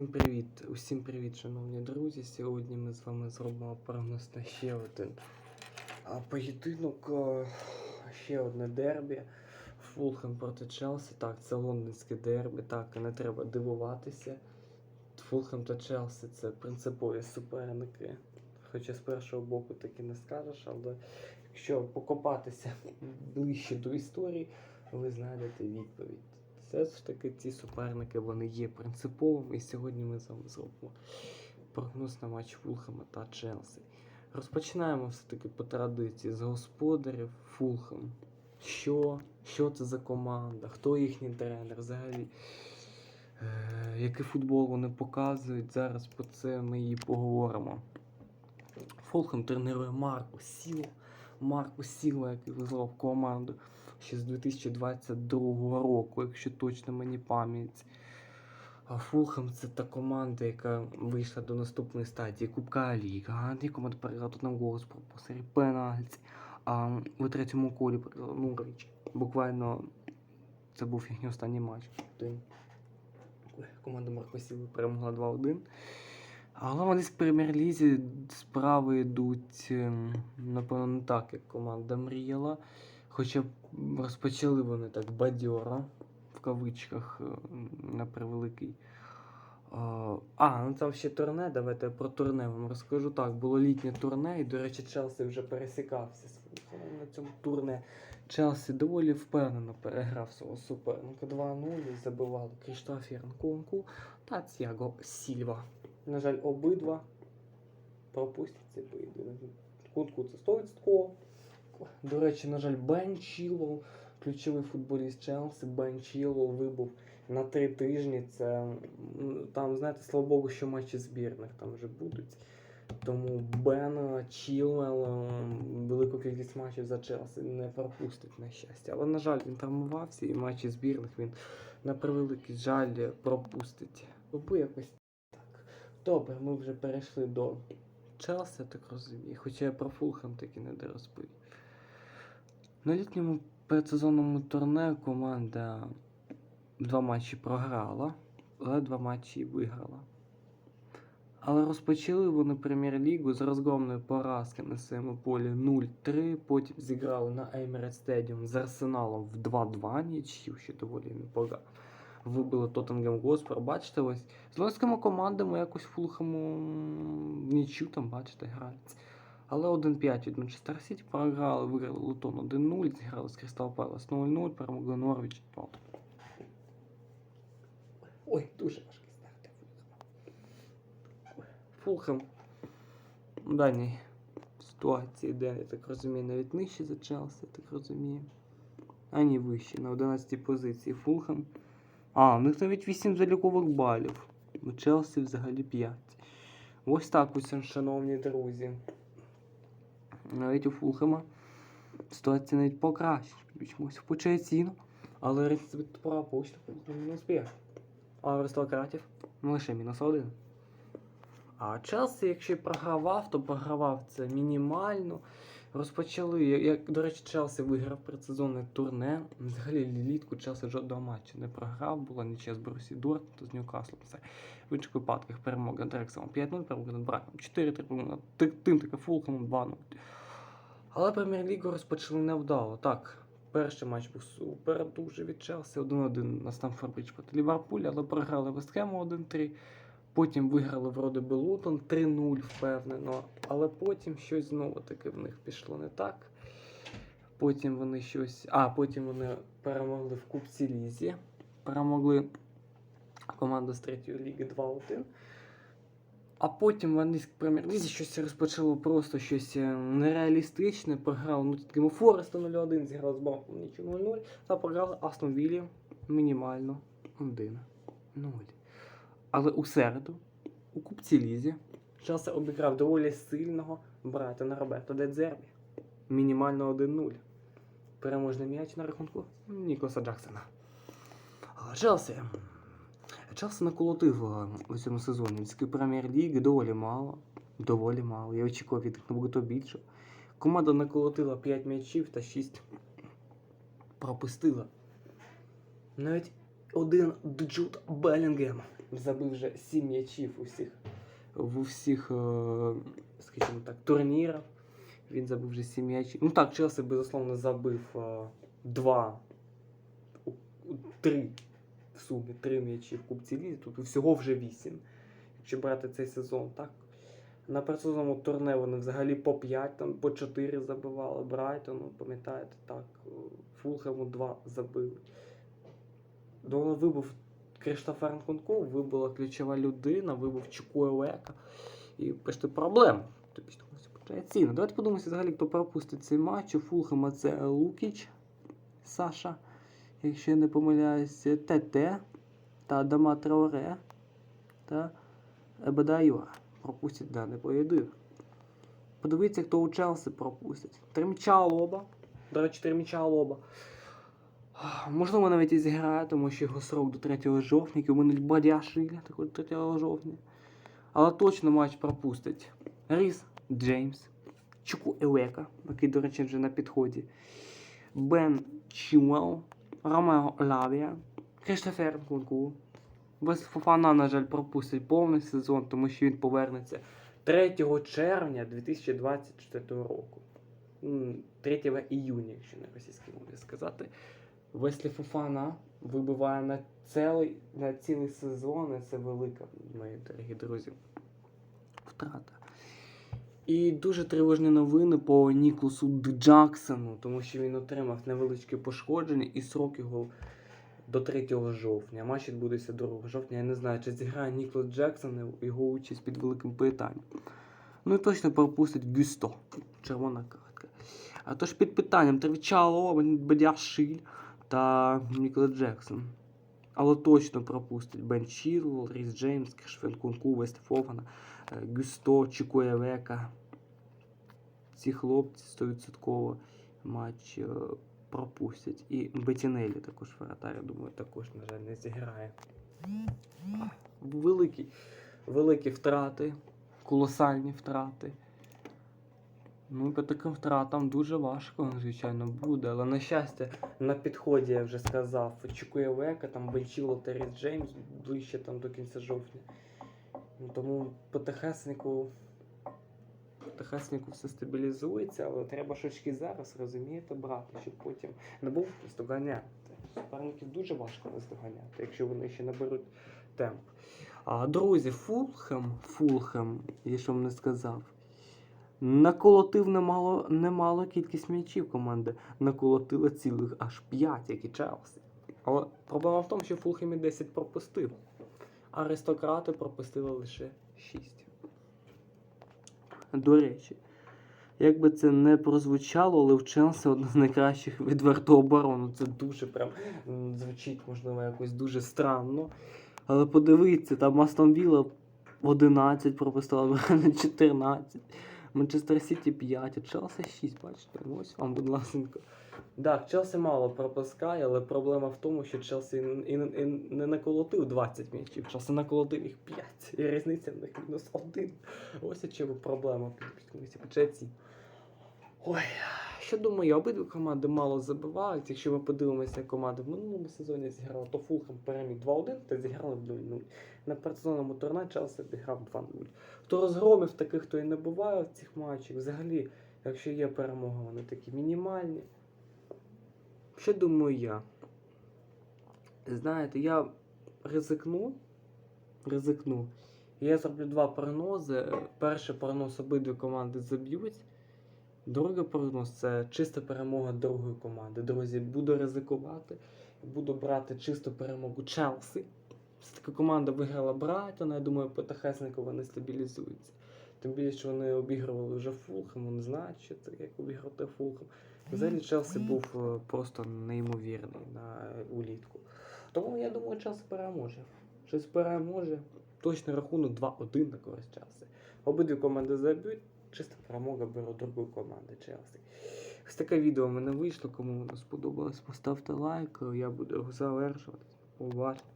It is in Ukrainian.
Всім привіт, усім привіт, шановні друзі. Сьогодні ми з вами зробимо прогноз на ще один поєдинок, ще одне дербі. Фулхем проти Челсі. Так, це лондонське дербі. Так, не треба дивуватися. Фулхем та Челсі це принципові суперники. Хоча з першого боку таки не скажеш, але якщо покопатися ближче до історії, ви знайдете відповідь. Все ж таки ці суперники вони є принциповими, і сьогодні ми з вами зробимо прогноз на матч Фулхема та Челсі. Розпочинаємо все-таки по традиції з господарів Фулхем. Що, що це за команда, хто їхній тренер, взагалі, е, який футбол вони показують. Зараз про це ми і поговоримо. Фулхем тренує Марко Сіло. Марко Сіло, який визвав команду ще з 2022 року, якщо точно мені пам'ять. А Фулхем це та команда, яка вийшла до наступної стадії Кубка Ліга. Де команда переграла тут нам голос по серії пенальті. А у третьому колі Нурвіч. Буквально це був їхній останній матч. Команда Марко Сіли перемогла 2-1. Але вони з прем'єр-лізі справи йдуть, ем, напевно, не так, як команда мріяла. Хоча б розпочали вони так бадьоро, в кавичках, е, на превеликий. А, А, ну там ще турне. Давайте я про турне вам розкажу. Так, було літнє турне, і, до речі, Челсі вже пересікався на цьому турне. Челсі доволі впевнено переграв свого суперника 2-0 і забивали Кріштоф Янкунку та Тіаго Сільва. На жаль, обидва пропустять цей поєдинок. Кунку це 100%. До речі, на жаль, Бен Чілоу, ключовий футболіст Челсі, Бен Чілоу вибув на три тижні. Це там, знаєте, слава Богу, що матчі збірних там вже будуть. Тому Бен Чілвел велику кількість матчів за Челсі не пропустить на щастя. Але, на жаль, він травмувався і матчі збірних він на превеликий жаль пропустить. Тобто якось так. Добре, ми вже перейшли до Челсі, так розумію. Хоча я про Фулхем таки не дорозповів. На літньому предсезонному турне команда два матчі програла, але два матчі виграла. Але розпочали вони прем'єр-лігу з розгромної поразки на своєму полі 0-3. Потім зіграли на Emirates Stadium з Арсеналом в 2-2 нічів, що доволі непогано. Вибили Тоттенгем Госпер. Бачите, ось з лонськими командами якось Фулхаму м, нічю там, бачите, грають. Але 1-5 від Манчестер Сіті програли, виграли Лутон 1-0, зіграли з Крістал Пелас 0-0, перемогли Норвіч. От. Ой, дуже важкий старт Фулхем даній ситуації, де, я так розумію, навіть нижче за Челсі, я так розумію. А ні, вище, на 11 позиції Фулхем. А, у них навіть 8 залікових балів. У Челсі взагалі 5. Ось так ось, шановні друзі. Навіть у Фулхема ситуація навіть покраще. Чомусь почає ціну. Але рецепт пропустив мінус 5. А аристократів лише мінус 1. А Челсі, якщо програвав, то програвав це мінімально. Розпочали, як, до речі, Челсі виграв предсезонне турне. Взагалі літку Челсі жодного матчу не програв, була нічия з Борусі Дортмунд з Ньюкаслом. Все. В інших випадках перемога над Рексом 5-0, перемога над Браком 4-3, перемога над тим таки Фулхемом 2-0. Але прем'єр-лігу розпочали невдало. Так, перший матч був супер, дуже від Челсі. 1-1 на Стамфорд-Бридж проти Ліверпуля, але програли Вестхему 1-3. Потім виграли вроде би Лутон 3-0 впевнено. Але потім щось знову таки в них пішло не так. Потім вони щось. А, потім вони перемогли в Кубці Лізі. Перемогли команду з третьої ліги 2-1. А потім в англійській прем'єр-лізі щось розпочало просто щось е, нереалістичне. Програли ну, такими Фореста 0-1, зіграли з Бахом нічого 0-0. Та програли Астон Віллі мінімально 1-0. Але у середу, у Кубці Лізі, Челси обіграв доволі сильного Брайтона Роберто Дедзербі. Мінімально 1-0. Переможний м'яч на рахунку Ніколаса Джексона. А Челсі. Челсі наколотив е, у цьому сезоні Львівської прем'єр-ліги доволі мало. Доволі мало. Я очікував від набагато більше. Команда наколотила 5 м'ячів та 6 пропустила. Навіть один Джуд Белінгем забив вже 7 м'ячів у всіх, в усіх, е, скажімо так, турнірах. Він забив вже 7 м'ячів. Ну так, Челсі, безусловно, забив 2, 3 в сумі, 3 м'ячі в Кубці Лізі. Тут всього вже 8. Якщо брати цей сезон, так? На персональному турне вони взагалі по 5, там, по 4 забивали. Брайтону, пам'ятаєте, так, Фулхему 2 забили. Дола вибув Криштофер Нкунку, вибула ключова людина, вибув Чукуелека. І пишете проблем. Тобі ж комусь почає ціна. Давайте подумаємо взагалі, хто пропустить цей матч. У Фулхема це Лукіч, Саша, якщо я не помиляюсь, ТТ та Адама Траоре та Ебедайора. Пропустять даний поєдинок. Подивіться, хто у Челсі пропустить. Тримча лоба. До речі, тримча лоба. Можливо, навіть і зіграє, тому що його срок до 3 жовтня, який минуть Бадяшиля, також 3 жовтня. Але точно матч пропустить. Ріс Джеймс, Чуку Елека, який, до речі, вже на підході. Бен Чуел, Ромео Лавія, Криштофер Кунку. Без Фофана, на жаль, пропустить повний сезон, тому що він повернеться 3 червня 2024 року. 3 іюня, якщо на російській мові сказати. Веслі Фофана вибиває на цілий, на цілий сезон, і це велика, мої дорогі друзі, втрата. І дуже тривожні новини по Ніколасу Джаксону, тому що він отримав невеличке пошкодження і срок його до 3 жовтня. Матч відбудеться 2 жовтня. Я не знаю, чи зіграє Ніколас Джексон його участь під великим питанням. Ну і точно пропустить Гюсто. Червона картка. А тож під питанням Тривчало, Бадяшиль та Ніколас Джексон. Але точно пропустить Бен Чілл, Ріс Джеймс, Кешфен Кунку, Вест Фофана, е, Гюсто, Чікуєвека. Ці хлопці 100% матч е, пропустять. І Бетінелі також воротар, я думаю, також, на жаль, не зіграє. Великі, великі втрати, колосальні втрати. Ну, по таким втратам дуже важко, звичайно, буде. Але на щастя, на підході я вже сказав, Чукуєвека, там Бенчіло та Ріс Джеймс ближче там до кінця жовтня. Ну, тому потихеснику, потихеснику все стабілізується, але треба шочки зараз, розумієте, брати, щоб потім не був наздоганяти. Суперників дуже важко наздоганяти, якщо вони ще наберуть темп. А, друзі, Фулхем, Фулхем, я що вам не сказав. Наколотив немало, немало кількість м'ячів команди. Наколотила цілих аж 5, як і Челсі. Але проблема в тому, що Фулхемі 10 пропустив. Аристократи пропустили лише 6. До речі, як би це не прозвучало, але в Челсі одна з найкращих відверту оборону. Це дуже прям звучить, можливо, якось дуже странно. Але подивіться, там Астон Вілла 11 пропустила, Бренен 14. Манчестер Сіті 5, а Челсі 6, бачите, ось вам, будь ласка. Так, Челсі мало пропускає, але проблема в тому, що Челсі і, і, і не наколотив 20 м'ячів, Челсі наколотив їх 5. І різниця в них мінус 1. Ось чому проблема. Ой, що думаю, обидві команди мало забивають. Якщо ми подивимося, як команди в минулому сезоні зіграли, то Фулхем переміг 2-1, та зіграли 0-0. На персональному турне Челсі обіграв 2-0. Хто розгромів таких, хто і не буває в цих матчах. Взагалі, якщо є перемога, вони такі мінімальні. Що думаю я? Знаєте, я ризикну. Ризикну. Я зроблю два прогнози. Перший прогноз обидві команди заб'ють. Другий прогноз це чиста перемога другої команди. Друзі, буду ризикувати. Буду брати чисту перемогу Челсі. Така команда виграла Брайтона, я думаю, потихесенько вони стабілізуються. Тим більше, що вони обігрували вже Фулхем, вони знають, що це як обіграти Фулхем. Взагалі Челсі був е, просто неймовірний на улітку. Тому я думаю, Челсі переможе. Челсі переможе. Точно рахунок 2-1 на користь Челсі. Обидві команди заб'ють. Чиста перемога беру другої команди Челсі. Ось таке відео мене вийшло. Кому сподобалось, поставте лайк. Я буду його завершувати. Побачимо.